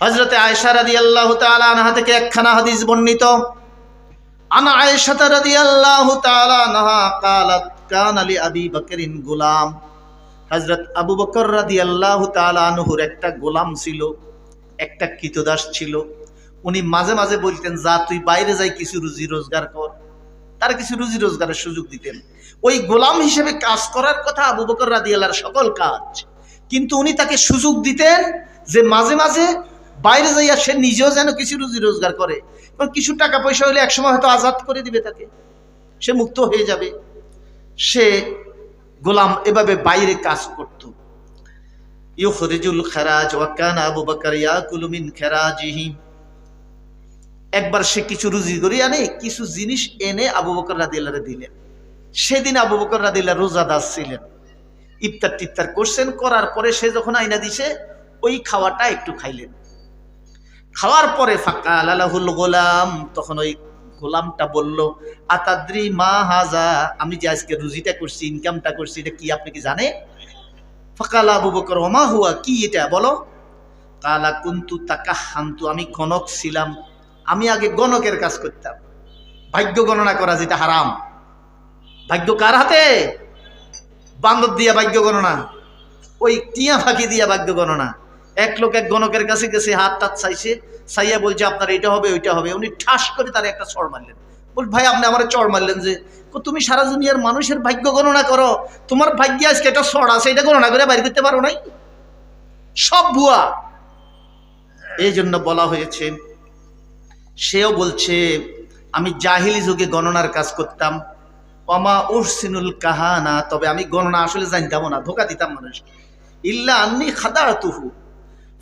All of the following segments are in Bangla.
হজরতে আয়সা রাদি আল্লাহ আনহা থেকে একখানা হাদিস বর্ণিত। আনা আয়েশা রাদি আল্লাহ আনহা কালাত কান আলী আবি বকরিন গোলাম। হজরত আবু বকর রাদি আল্লাহ আনহুর একটা গোলাম ছিল, একটা কৃতদাস ছিল। উনি মাঝে মাঝে বলতেন, যা, তুই বাইরে যাই, কিছু রুজি রোজগার কর। তার কিছু রুজি রোজগারের সুযোগ দিতেন। ওই গোলাম হিসেবে কাজ করার কথা আবু বকর রাদি আল্লাহর সকল কাজ। কিন্তু উনি তাকে সুযোগ দিতেন যে মাঝে মাঝে বাইরে যাইয়া সে নিজেও যেন কিছু রুজি রোজগার করে, এবং কিছু টাকা পয়সা হলে একসময় হয়তো আজাদ করে দিবে তাকে। সে মুক্ত হয়ে যাবে। সে গোলাম এভাবে বাইরে কাজ করত। ইউখরিজুল খেরাজ ওয়াকান আবু বকর ইয়াকুলু মিন খেরাজিহি। একবার সে কিছু রুজি করে আনে, কিছু জিনিস এনে আবু বকর রাদিল্লাহরে দিলেন। সেদিন আবু বকর রাদিল্লাহ রোজাদার ছিলেন ইফতার টিফতার করছেন, করার পরে সে যখন আইনা দিছে, ওই খাওয়াটা একটু খাইলেন। খাওয়ার পরে ফাঁকা আলাহুল গোলাম, তখন ওই গোলামটা বলল, আতাদ্রি মা হাজা, আমি যে আজকে রুজিটা করছি ইনকামটা করছি, এটা কি আপনি কি জানে ফাঁকালা আবু বকর, ওমা হুয়া, কি এটা, বলো? কালা কুন্তু তাকা হান্তু আমি গণক ছিলাম, আমি আগে গণকের কাজ করতাম। ভাগ্য গণনা করা যেটা হারাম। ভাগ্য কার হাতে? বান্দর দিয়া ভাগ্য গণনা, ওই টিয়া ফাঁকি দিয়া ভাগ্য গণনা। এক লোক এক গণকের কাছে গেছে হাত টাত চাইছে চাইয়া বলছে আপনার এটা হবে ওইটা হবে। উনি ঠাস করে তার একটা চড় মারলেন। বল ভাই আপনি আমার চড় মারলেন যে "কো, তুমি সারা দুনিয়ার মানুষের ভাগ্য গণনা করো। তোমার ভাগ্যে আজকে একটা চড় আছে এটা গণনা করে বাইর করতে পারো নাই? সব ভুয়া। এই জন্য বলা হয়েছে সেও বলছে আমি জাহিলি যুগে গণনার কাজ করতাম। অমা উহসিনুল কাহানা। তবে আমি গণনা আসলে জানতাম না ধোকা দিতাম মানুষ ইল্লা আন্নি খাদা তুহু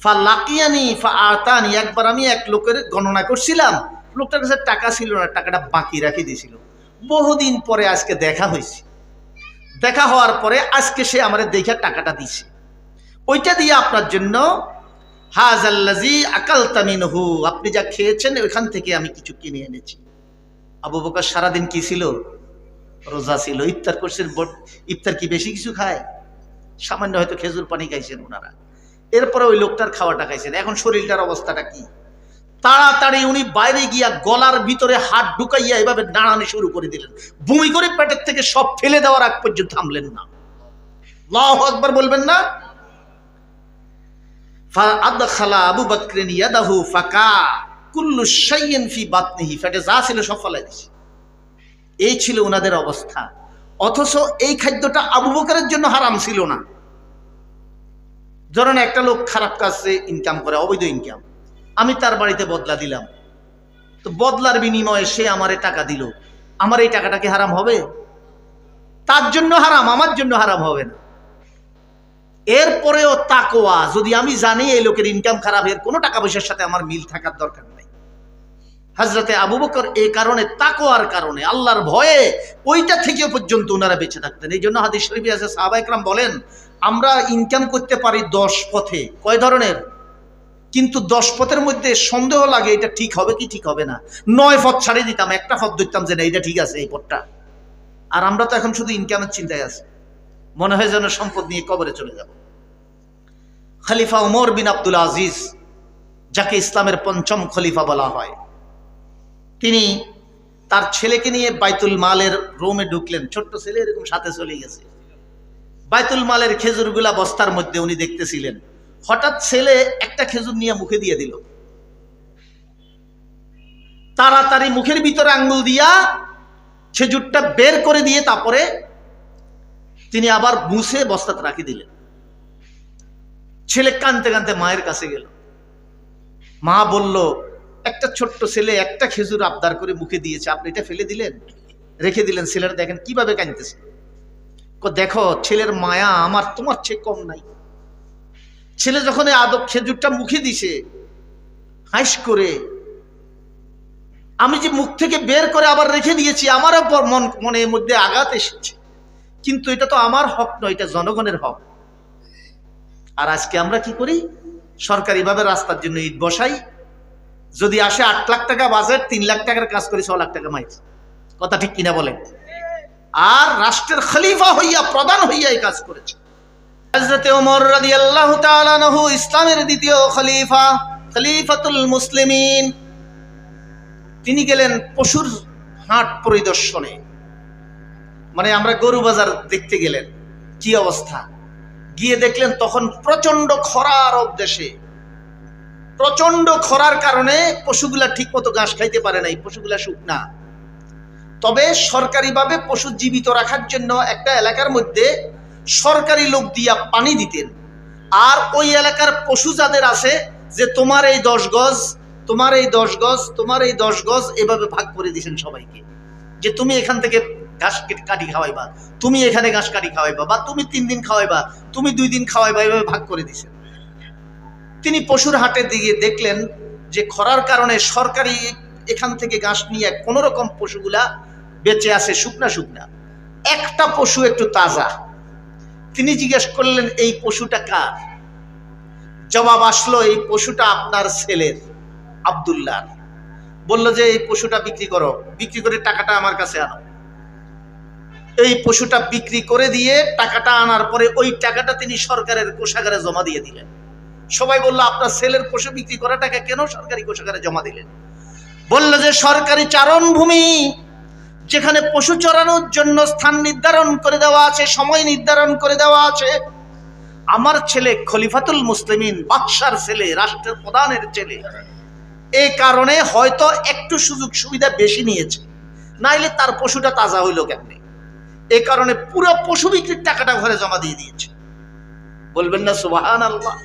ফা লাকিয়ানি ফা আতানি একবার আমি এক লোকের গণনা করছিলাম। লোকটার কাছে টাকা ছিল না, টাকাটা বাকি রাখি দিয়েছিল। বহুদিন পরে আজকে দেখা হয়েছে। দেখা হওয়ার পরে আজকে সে আমার দেখে টাকাটা দিছে ওইটা দিয়ে আপনার জন্য হাজাল্লাজি আকাল তামিনহু আপনি যা খেয়েছেন ওইখান থেকে আমি কিছু কিনে এনেছি। আবু বকর সারাদিন কি ছিল? রোজা ছিল, ইফতার করছেন ইফতার কি বেশি কিছু খায়? সামান্য হয়তো খেজুর পানি খাইছেন ওনারা। এরপরে ওই লোকটার খাওয়াটা খাইছেন। এখন শরীরটার অবস্থাটা কি? তাড়াতাড়ি উনি বাইরে গিয়া গলার ভিতরে হাত ঢুকাইয়া এভাবে দাঁড়ানো শুরু করে দিলেন। বমি করে পেটের থেকে সব ফেলে দেওয়ার আগ পর্যন্ত থামলেন না। একবার বলবেন না? আবু কুল্লু ফি বাতনিহি। যা ছিল এই ছিল ওনাদের অবস্থা। অথচ এই খাদ্যটা আবু বকরের জন্য হারাম ছিল না। ধরেন একটা লোক খারাপ কাজে ইনকাম করে, অবৈধ ইনকাম আমি তার বাড়িতে বদলা দিলাম। তো বদলার বিনিময়ে সে আমারে টাকা দিল। আমার এই টাকাটা কি হারাম হবে? তার জন্য হারাম, আমার জন্য হারাম হবে না। এরপরেও তাকোয়া যদি আমি জানি এই লোকের ইনকাম খারাপ, এর কোনো টাকা পয়সার সাথে আমার মিল থাকার দরকার হাজরতে আবু বকর এই কারণে তাকোয়ার কারণে, আল্লাহর ভয়ে ওইটা থেকে পর্যন্ত ওনারা বেঁচে থাকতেন। এই জন্য হাদিস শরীফে আছে, সাহাবা একরাম বলেন, আমরা ইনকাম করতে পারি দশ পথে। কয় ধরনের? কিন্তু দশ পথের মধ্যে সন্দেহ লাগে, এটা ঠিক হবে কি ঠিক হবে না। নয় পথ ছাড়িয়ে দিতাম, একটা পথ ধরতাম যে না এটা ঠিক আছে, এই পথটা। আর আমরা তো এখন শুধু ইনকামের চিন্তায় আছি। মনে হয় যেন সম্পদ নিয়ে কবরে চলে যাব। খলিফা ওমর বিন আব্দুল আজিজ, যাকে ইসলামের পঞ্চম খলিফা বলা হয়। তিনি তার ছেলেকে নিয়ে বাইতুল মালের রোমে ঢুকলেন। ছোট্ট ছেলে এরকম সাথে চলে গেছে। বাইতুল মালের খেজুরগুলা বস্তার মধ্যে উনি দেখতেছিলেন। হঠাৎ ছেলে একটা খেজুর নিয়ে মুখে দিয়ে দিল। তাড়াতাড়ি মুখের ভিতরে আঙ্গুল দিয়া খেজুরটা বের করে দিয়ে তারপরে তিনি আবার মুছে বস্তাতে রাখি দিলেন। ছেলে কানতে কানতে মায়ের কাছে গেল। মা বলল একটা ছোট্ট ছেলে একটা খেজুর আবদার করে মুখে দিয়েছে। আপনি এটা ফেলে দিলেন? রেখে দিলেন ছেলেরা, দেখেন কীভাবে কানতেছে কো, দেখো, ছেলের মায়া আমার, তোমার চেয়ে কম নাই। ছেলে যখন আদব খেজুরটা মুখে দিছে হাইস করে, আমি যে মুখ থেকে বের করে আবার রেখে দিয়েছি, আমারও মন, মনের মধ্যে আঘাত এসেছে। কিন্তু এটা তো আমার হক নয়, এটা জনগণের হক। আর আজকে আমরা কি করি? সরকারিভাবে রাস্তার জন্য ইট বসাই যদি আসে আট লাখ টাকা বাজেট তিন লাখ টাকার কাজ করি ছ লাখ টাকা মাইজ কথা ঠিক কিনা বলেন? আর রাষ্ট্রের খলিফা হইয়া প্রধান হইয়া এই কাজ করেছে। হজরতে ওমর রাদিয়াল্লাহু তাআলা নহু ইসলামের দ্বিতীয় খলিফা, খলিফাতুল মুসলিমিন। তিনি গেলেন পশুর হাট পরিদর্শনে। মানে আমরা গরু বাজার দেখতে গেলেন। কি অবস্থা? গিয়ে দেখলেন তখন প্রচণ্ড খরা আরব দেশে প্রচণ্ড খরার কারণে পশুগুলা ঠিক মতো ঘাস খাইতে পারে নাই, পশুগুলা শুকনা তবে সরকারিভাবে পশু জীবিত রাখার জন্য একটা এলাকার মধ্যে সরকারি লোক দিয়া পানি দিতেন। আর ওই এলাকার পশু যাদের আছে, যে তোমার এই দশ গজ, তোমার এই দশ গজ, তোমার এই দশ গজ, এভাবে ভাগ করে দিয়েছেন সবাইকে। যে তুমি এখান থেকে ঘাস কাটি খাওয়াইবা, তুমি এখানে ঘাস কাটি খাওয়াইবা, বা তুমি তিন দিন খাওয়াইবা, তুমি দুই দিন খাওয়াইবা, এভাবে ভাগ করে দিছেন তিনি পশুর হাটের দিকে দেখলেন যে খরার কারণে সরকারি এখান থেকে ঘাস নিয়ে কোনো রকম পশুগুলা বেঁচে আছে, শুকনা শুকনা। একটা পশু একটু তাজা। তিনি জিজ্ঞেস করলেন, এই পশুটা কার? জবাব আসলো, এই পশুটা আপনার ছেলের আব্দুল্লাহ বলল যে, এই পশুটা বিক্রি করো, বিক্রি করে টাকাটা আমার কাছে আনো। এই পশুটা বিক্রি করে দিয়ে টাকাটা আনার পরে ওই টাকাটা তিনি সরকারের কোষাগারে জমা দিয়ে দিলেন। সবাই বলল, আপনার ছেলের পশু বিক্রি করা টাকা কেন সরকারি কোষাগারে জমা দিলেন? বলল যে, সরকারি চারণ ভূমি যেখানে পশু চরানোর জন্য স্থান নির্ধারণ করে দেওয়া আছে, সময় নির্ধারণ করে দেওয়া আছে, আমার ছেলে খলিফাতুল মুসলিমিন, বাদশার ছেলে, রাষ্ট্রের প্রধানের ছেলে এই কারণে হয়তো একটু সুযোগ সুবিধা বেশি নিয়েছে। নাইলে তার পশুটা তাজা হইল কেমনে? এই কারণে পুরো পশু বিক্রির টাকাটা ঘরে জমা দিয়ে দিয়েছে। বলবেন না সুবাহান আল্লাহ